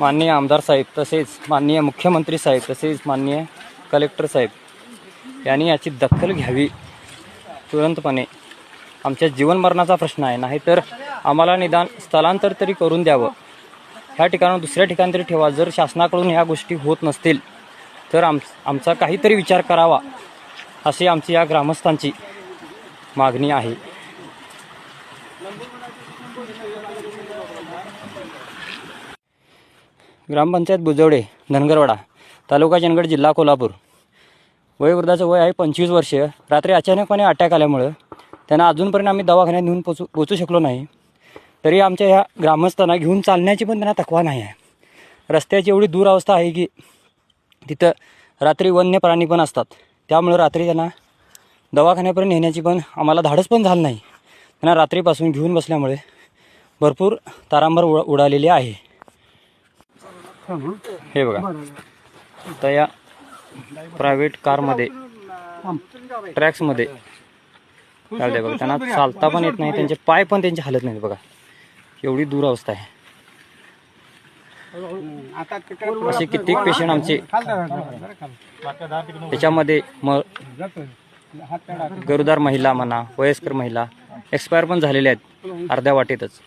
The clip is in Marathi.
माननीय आमदार साहेब तसेच माननीय मुख्यमंत्री साहेब तसेच माननीय कलेक्टर साहेब यांनी याची दखल घ्यावी. तुरंतपणे आमच्या जीवनमरणाचा प्रश्न आहे. नाहीतर आम्हाला निदान स्थलांतर तरी करून द्यावं. ह्या ठिकाणाहून दुसऱ्या ठिकाणी तरी ठेवा. जर शासनाकडून ह्या गोष्टी होत नसतील तर आम आमचा काहीतरी विचार करावा अशी आमची या ग्रामस्थांची मागणी आहे. ग्रामपंचायत बुजवडे धनगरवाडा तालुका चंदगड जिल्हा कोल्हापूर. वयोवृद्धाचं वय आहे पंचवीस वर्ष. रात्री अचानकपणे अटॅक आल्यामुळं त्यांना अजूनपर्यंत आम्ही दवाखान्यात नेऊन पोचू पोचू शकलो नाही. तरी आमच्या ह्या ग्रामस्थांना घेऊन चालण्याची पण त्यांना तकवा नाही आहे. रस्त्याची एवढी दूर अवस्था आहे की तिथं रात्री वन्य प्राणी पण असतात. त्यामुळं रात्री त्यांना दवाखान्यापर्यंत नेण्याची पण आम्हाला धाडस पण झालं नाही. त्यांना रात्रीपासून घेऊन बसल्यामुळे भरपूर तारांबर उड उडालेली आहे. हे. बघा. आता या प्रायव्हेट कारमध्ये ट्रॅक्समध्ये चालते बघा त्यांना चालता पण येत नाही त्यांचे पाय पण त्यांचे हालत नाहीत बघा. एवढी दूर अवस्था आहे असे कित्येक पेशंट आमचे त्याच्यामध्ये म गरोदर महिला म्हणा वयस्कर महिला एक्सपायर पण झालेल्या आहेत अर्ध्या वाटेतच.